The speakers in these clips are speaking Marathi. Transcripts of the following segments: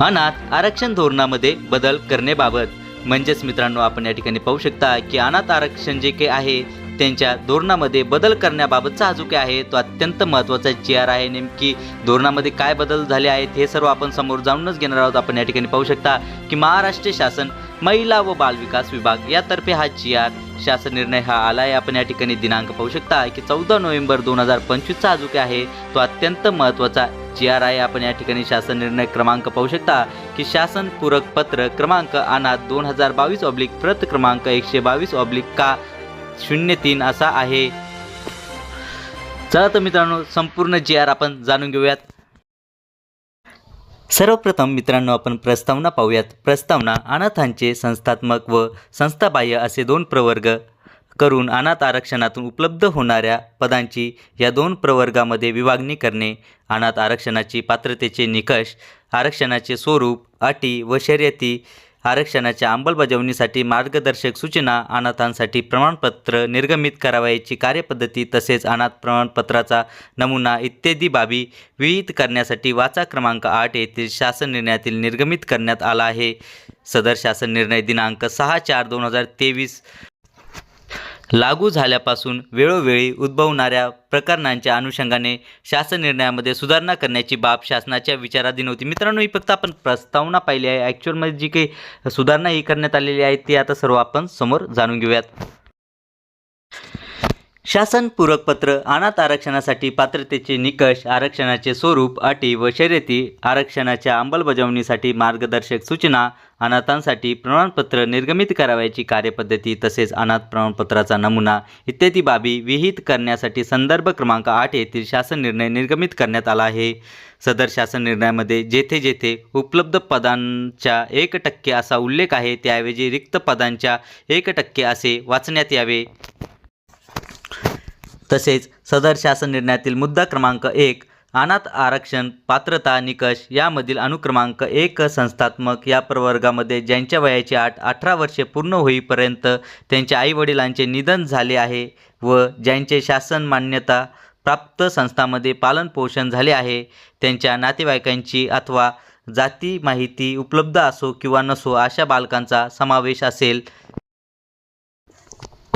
अनाथ आरक्षण धोरणामध्ये बदल करण्याबाबत. म्हणजेच मित्रांनो आपण या ठिकाणी पाहू शकता की अनाथ आरक्षण जे काही आहे त्यांच्या धोरणामध्ये बदल करण्याबाबतचा हा जो काही आहे. तो अत्यंत महत्त्वाचा जी आर आहे. नेमकी धोरणामध्ये काय बदल झाले आहेत हे सर्व आपण समोर जाऊनच घेणार आहोत. आपण या ठिकाणी पाहू शकता की महाराष्ट्र शासन महिला व बालविकास विभाग यातर्फे हा जी आर शासन निर्णय हा आला आहे आपण या ठिकाणी दिनांक पाहू शकता की चौदा नोव्हेंबर दोन हजार पंचवीसचा जो काही आहे तो अत्यंत महत्त्वाचा जी आर आहे. आपण या ठिकाणी शासन निर्णय क्रमांक पाहू शकता की शासन पूरक पत्र क्रमांक अनाथ दोन हजार बावीस ऑब्लिक प्रत क्रमांक एकशे बावीस ऑब्लिक का शून्य तीन असा आहे. चला तर मित्रांनो संपूर्ण जी आर आपण जाणून घेऊयात. सर्वप्रथम मित्रांनो आपण प्रस्तावना पाहूयात. प्रस्तावना अनाथांचे संस्थात्मक व संस्थाबाह्य असे दोन प्रवर्ग करून अनाथ आरक्षणातून उपलब्ध होणाऱ्या पदांची या दोन प्रवर्गामध्ये विभागणी करणे अनाथ आरक्षणाची पात्रतेचे निकष आरक्षणाचे स्वरूप अटी व शर्यती आरक्षणाच्या अंमलबजावणीसाठी मार्गदर्शक सूचना अनाथांसाठी प्रमाणपत्र निर्गमित करावयाची कार्यपद्धती तसेच अनाथ प्रमाणपत्राचा नमुना इत्यादी बाबी विहित करण्यासाठी वाचा क्रमांक आठ येथील शासन निर्णयातील निर्गमित करण्यात आला आहे. सदर शासन निर्णय दिनांक सहा चार दोन हजार तेवीस लागू झाल्यापासून वेळोवेळी उद्भवणाऱ्या प्रकरणांच्या अनुषंगाने शासन निर्णयामध्ये सुधारणा करण्याची बाब शासनाच्या विचाराधीन होती. मित्रांनो ही फक्त आपण प्रस्तावना पाहिली आहे. ॲक्च्युअलमध्ये जी काही सुधारणा ही करण्यात आलेली आहे ती आता सर्व आपण समोर जाणून घेऊयात. शासन पूरक पत्र अनाथ आरक्षणासाठी पात्रतेचे निकष आरक्षणाचे स्वरूप अटी व शर्यती आरक्षणाच्या अंमलबजावणीसाठी मार्गदर्शक सूचना अनाथांसाठी प्रमाणपत्र निर्गमित करावयाची कार्यपद्धती तसेच अनाथ प्रमाणपत्राचा नमुना इत्यादी बाबी विहित करण्यासाठी संदर्भ क्रमांक आठ येथील शासन निर्णय निर्गमित करण्यात आला आहे. सदर शासन निर्णयामध्ये जेथे जेथे उपलब्ध पदांच्या एक टक्के असा उल्लेख आहे त्याऐवजी रिक्त पदांच्या एक टक्के असे वाचण्यात यावे. तसेच सदर शासन निर्णयातील मुद्दा क्रमांक एक अनाथ आरक्षण पात्रता निकष यामधील अनुक्रमांक एक संस्थात्मक या प्रवर्गामध्ये ज्यांच्या वयाची आठ अठरा वर्षे पूर्ण होईपर्यंत त्यांच्या आईवडिलांचे निधन झाले आहे व ज्यांचे शासन मान्यता प्राप्त संस्थांमध्ये पालनपोषण झाले आहे त्यांच्या नातेवाईकांची अथवा जाती माहिती उपलब्ध असो किंवा नसो अशा बालकांचा समावेश असेल.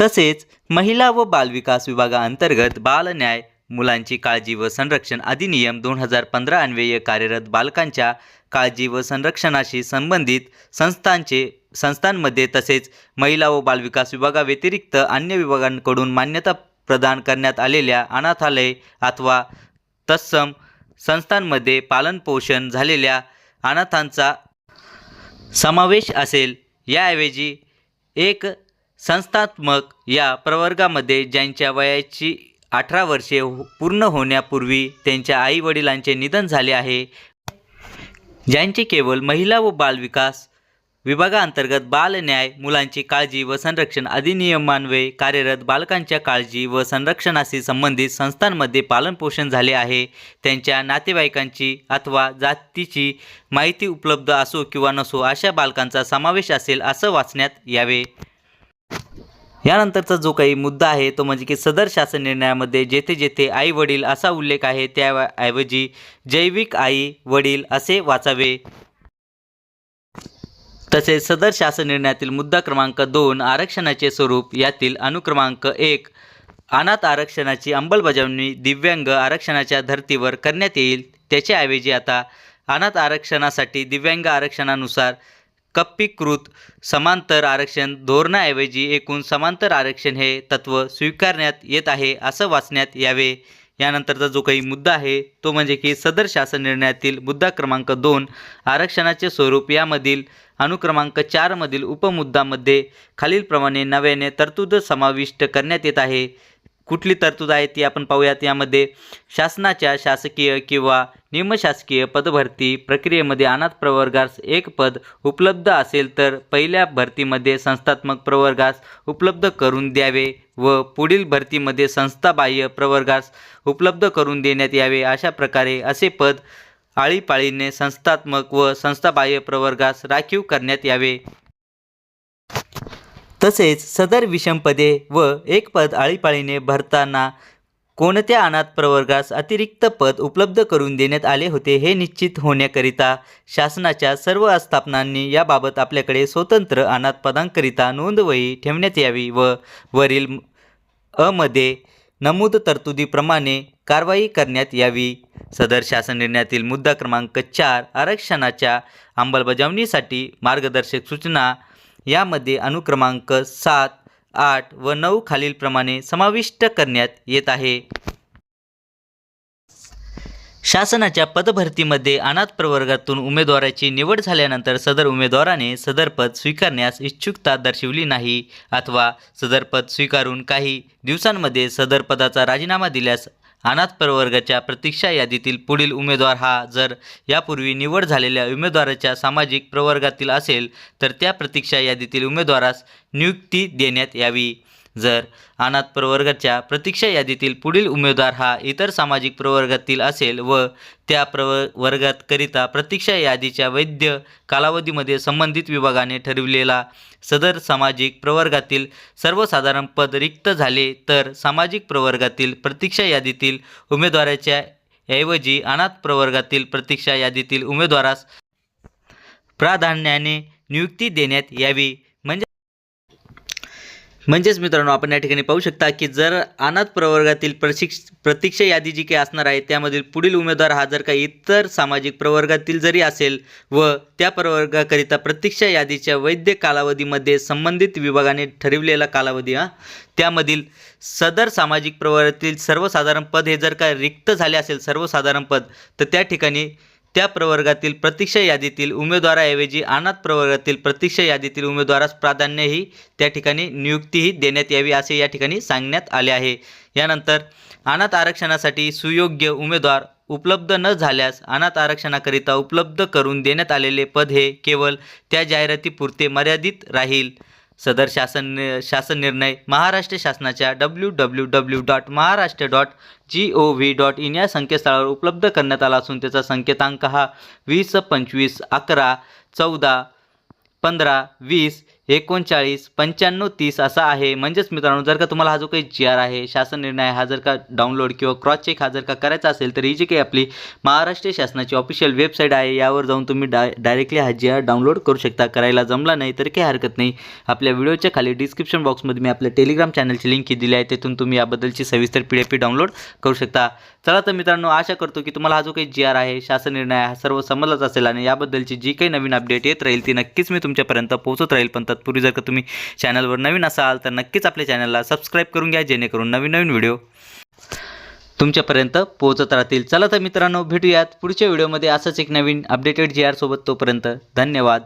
तसेच महिला व बालविकास विभागाअंतर्गत बालन्याय मुलांची काळजी व संरक्षण अधिनियम दोन हजार पंधरा अन्वये कार्यरत बालकांच्या काळजी व संरक्षणाशी संबंधित संस्थांचे संस्थांमध्ये तसेच महिला व बालविकास विभागाव्यतिरिक्त अन्य विभागांकडून मान्यता प्रदान करण्यात आलेल्या अनाथालय अथवा तत्सम संस्थांमध्ये पालनपोषण झालेल्या अनाथांचा समावेश असेल. याऐवजी एक संस्थात्मक या प्रवर्गामध्ये ज्यांच्या वयाची अठरा वर्षे हो- पूर्ण होण्यापूर्वी त्यांच्या आईवडिलांचे निधन झाले आहे. ज्यांचे केवळ महिला व बालविकास विभागाअंतर्गत बालन्याय मुलांची काळजी व संरक्षण अधिनियमान्वये कार्यरत बालकांच्या काळजी व संरक्षणाशी संबंधित संस्थांमध्ये पालनपोषण झाले आहे. त्यांच्या नातेवाईकांची अथवा जातीची माहिती उपलब्ध असो किंवा नसो अशा बालकांचा समावेश असेल असं वाचण्यात यावे. यानंतरचा जो काही मुद्दा आहे तो म्हणजे की सदर शासन निर्णयामध्ये जेथे जेथे आई वडील असा उल्लेख आहे त्याऐवजी जैविक आई वडील असे वाचावे. तसेच सदर शासन निर्णयातील मुद्दा क्रमांक दोन आरक्षणाचे स्वरूप यातील अनुक्रमांक एक अनाथ आरक्षणाची अंमलबजावणी दिव्यांग आरक्षणाच्या धर्तीवर करण्यात येईल. त्याच्याऐवजी आता अनाथ आरक्षणासाठी दिव्यांग आरक्षणानुसार कप्पीकृत समांतर आरक्षण धोरणाऐवजी एकूण समांतर आरक्षण हे तत्त्व स्वीकारण्यात येत आहे असं वाचण्यात यावे. यानंतरचा जो काही मुद्दा आहे तो म्हणजे की सदर शासन निर्णयातील मुद्दा क्रमांक दोन आरक्षणाचे स्वरूप यामधील अनुक्रमांक चारमधील उपमुद्दामध्ये खालीलप्रमाणे नव्याने तरतूद समाविष्ट करण्यात येत आहे. कुठली तरतूद आहे ती आपण पाहूयात. यामध्ये शासनाच्या शासकीय किंवा निमशासकीय पदभरती प्रक्रियेमध्ये अनाथ प्रवर्गास एक पद उपलब्ध असेल तर पहिल्या भरतीमध्ये संस्थात्मक प्रवर्गास उपलब्ध करून द्यावे व पुढील भरतीमध्ये संस्थाबाह्य प्रवर्गास उपलब्ध करून देण्यात यावे अशा प्रकारे असे पद आळीपाळीने संस्थात्मक व संस्थाबाह्य प्रवर्गास राखीव करण्यात यावे. तसेच सदर विषमपदे व एक पद आळीपाळीने भरताना कोणत्या अनाथ प्रवर्गास अतिरिक्त पद उपलब्ध करून देण्यात आले होते हे निश्चित होण्याकरिता शासनाच्या सर्व आस्थापनांनी याबाबत आपल्याकडे स्वतंत्र अनाथ पदांकरिता नोंदवही ठेवण्यात यावी व वरील अमध्ये नमूद तरतुदीप्रमाणे कारवाई करण्यात यावी. सदर शासन निर्णयातील मुद्दा क्रमांक चार आरक्षणाच्या अंमलबजावणीसाठी मार्गदर्शक सूचना यामध्ये अनुक्रमांक सात आठ व नऊ खालीलप्रमाणे समाविष्ट करण्यात येत आहे. शासनाच्या पदभरतीमध्ये अनाथ प्रवर्गातून उमेदवाराची निवड झाल्यानंतर सदर उमेदवाराने सदर पद स्वीकारण्यास इच्छुकता दर्शवली नाही अथवा सदर पद स्वीकारून काही दिवसांमध्ये सदर पदाचा राजीनामा दिल्यास अनाथ प्रवर्गाच्या प्रतीक्षा यादीतील पुढील उमेदवार हा. जर यापूर्वी निवड झालेल्या उमेदवाराच्या सामाजिक प्रवर्गातील असेल तर त्या प्रतीक्षा यादीतील उमेदवारास नियुक्ती देण्यात यावी. जर अनाथ प्रवर्गाच्या प्रतीक्षा यादीतील पुढील उमेदवार हा इतर सामाजिक प्रवर्गातील असेल व त्या प्रव वर्गातकरिता प्रतीक्षा यादीच्या वैद्य कालावधीमध्ये संबंधित विभागाने ठरविलेला सदर सामाजिक प्रवर्गातील सर्वसाधारण पद रिक्त झाले तर सामाजिक प्रवर्गातील प्रतीक्षा यादीतील उमेदवाराच्या ऐवजी अनाथ प्रवर्गातील प्रतीक्षा यादीतील उमेदवारास प्राधान्याने नियुक्ती देण्यात यावी. म्हणजेच मित्रांनो आपण या ठिकाणी पाहू शकता की जर अनाथ प्रवर्गातील प्रशिक्ष प्रतीक्षा यादी जी काही असणार आहे त्यामधील पुढील उमेदवार हा जर काही इतर सामाजिक प्रवर्गातील जरी असेल व त्या प्रवर्गाकरिता प्रतीक्षा यादीच्या वैद्य कालावधीमध्ये संबंधित विभागाने ठरविलेला कालावधी हा त्यामधील सदर सामाजिक प्रवर्गातील सर्वसाधारण पद हे जर का रिक्त झाले असेल सर्वसाधारण पद तर त्या ठिकाणी त्या प्रवर्गातील प्रतीक्षा यादीतील उमेदवाराऐवजी अनाथ प्रवर्गातील प्रतीक्षा यादीतील उमेदवारास प्राधान्यही त्या ठिकाणी नियुक्तीही देण्यात यावी असे या ठिकाणी सांगण्यात आले आहे. यानंतर अनाथ आरक्षणासाठी सुयोग्य उमेदवार उपलब्ध न झाल्यास अनाथ आरक्षणाकरिता उपलब्ध करून देण्यात आलेले पद हे केवळ त्या जाहिरातीपुरते मर्यादित राहील. सदर शासन शासन निर्णय महाराष्ट्र शासनाच्या W W W dot Maharashtra dot G O V dot in या संकेतस्थळावर उपलब्ध करण्यात आला असून त्याचा संकेतांक हा वीस पंचवीस अकरा चौदा पंधरा वीस एकोणचाळीस पंच्याण्णव तीस असा आहे. म्हणजेच मित्रांनो जर का तुम्हाला हा जो काही जी आर आहे शासन निर्णय हा जर का डाउनलोड किंवा क्रॉस चेक हा जर का करायचा असेल तर ही जी काही आपली महाराष्ट्र शासनाची ऑफिशियल वेबसाईट आहे यावर जाऊन तुम्ही डाय डायरेक्टली हा जी आर डाउनलोड करू शकता. करायला जमला नाही तर काही हरकत नाही. आपल्या व्हिडिओच्या खाली डिस्क्रिप्शन बॉक्समध्ये मी आपल्या टेलिग्राम चॅनलची लिंक ही दिली आहे तिथून तुम्ही याबद्दलची सविस्तर पी डी डाउनलोड करू शकता. चला तर मित्रांनो आशा करतो की तुम्हाला हा जो काही जी आर आहे शासन निर्णय हा सर्व समजलाच असेल आणि याबद्दलची जी काही नवीन अपडेट येत राहील ती नक्कीच मी तुमच्यापर्यंत पोहोचत राहील. पण तत्पूर्वी जर का तुम्ही चॅनलवर नवीन असाल तर नक्कीच आपल्या चॅनलला सबस्क्राईब करून घ्या जेणेकरून नवीन नवीन व्हिडिओ तुमच्यापर्यंत पोहोचत राहतील. चला तर मित्रांनो भेटूयात पुढच्या व्हिडिओमध्ये असंच एक नवीन अपडेटेड जी आर सोबत तोपर्यंत धन्यवाद.